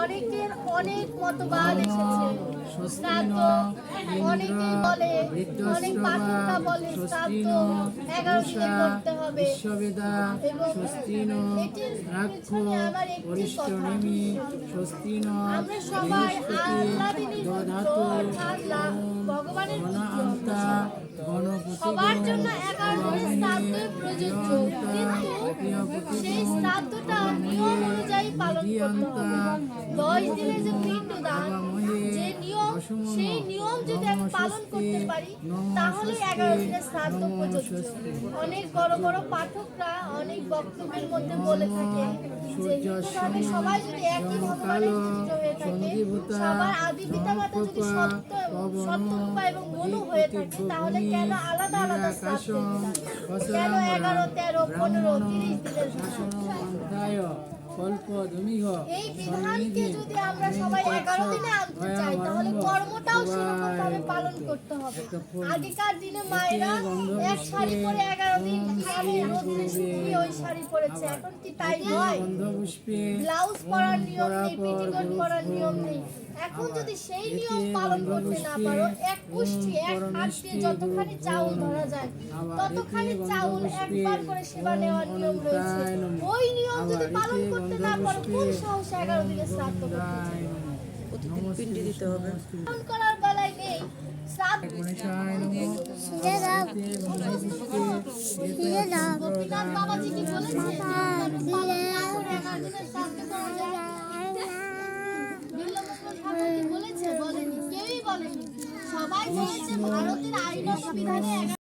অনেকের অনেক মতবাদ এসেছে। শ্রাদ্ধ, অনেকেই বলে, অনেক পাঠকরা বলে শ্রাদ্ধ এগারো দিনে করতে হবে। বিশ্ববেদা স্বস্তিন রাক্ষ সবার জন্য হবে দশ দিনে যে পিণ্ডদান যে নিয়ম সেই নিয়ম যদি আমি পালন করতে পারি তাহলে এগারো দিনের শ্রাদ্ধ প্রযোজ্য অনেক বড় বড় পাঠকরা অনেক বক্তব্যের মধ্যে বলে থাকে যে হিন্দু সবাই যদি একই ভগবানের পুত্র হয়ে থাকে সবার আদি পিতা মাতা যদি সত্য সত্যরূপা এবং মনু হয়ে থাকে তাহলে কেন আলাদা আলাদা শ্রাদ্ধ কেন এগারো তেরো পনেরো তিরিশ দিনের শাসনমন্ত্রায় কল্পধমিহ এই বিধানকে যদি আমরা সবাই এগারো দিনে আনতে চাই তাহলে ভাবে পালন করতে। হবে। আগেকার দিনে মায়েরা এক শাড়ি পরে এগারো দিন কীভাবে রোদ্রে শুকিয়ে ওই শাড়ি পরেছে। এখন কি তাই নয়? ব্লাউজ পরার নিয়ম নেই পেটিকোট পরার নিয়ম নেই। এখন যদি সেই নিয়ম পালন করতে না পারো এক পুষ্টি এক হাত দিয়ে যতখানি চাউল ধরা যায় ততখানি চাউল একবার করে সেবা নেওয়ার নিয়ম রয়েছে। ওই নিয়ম যদি পালন করতে না পারো কোন সাহসে এগারো দিনে শ্রাদ্ধ করতে প্রতিদিন পিণ্ডি দিতে হবে। পালন সবাই বলেছে ভারতের আইন সংবিধানে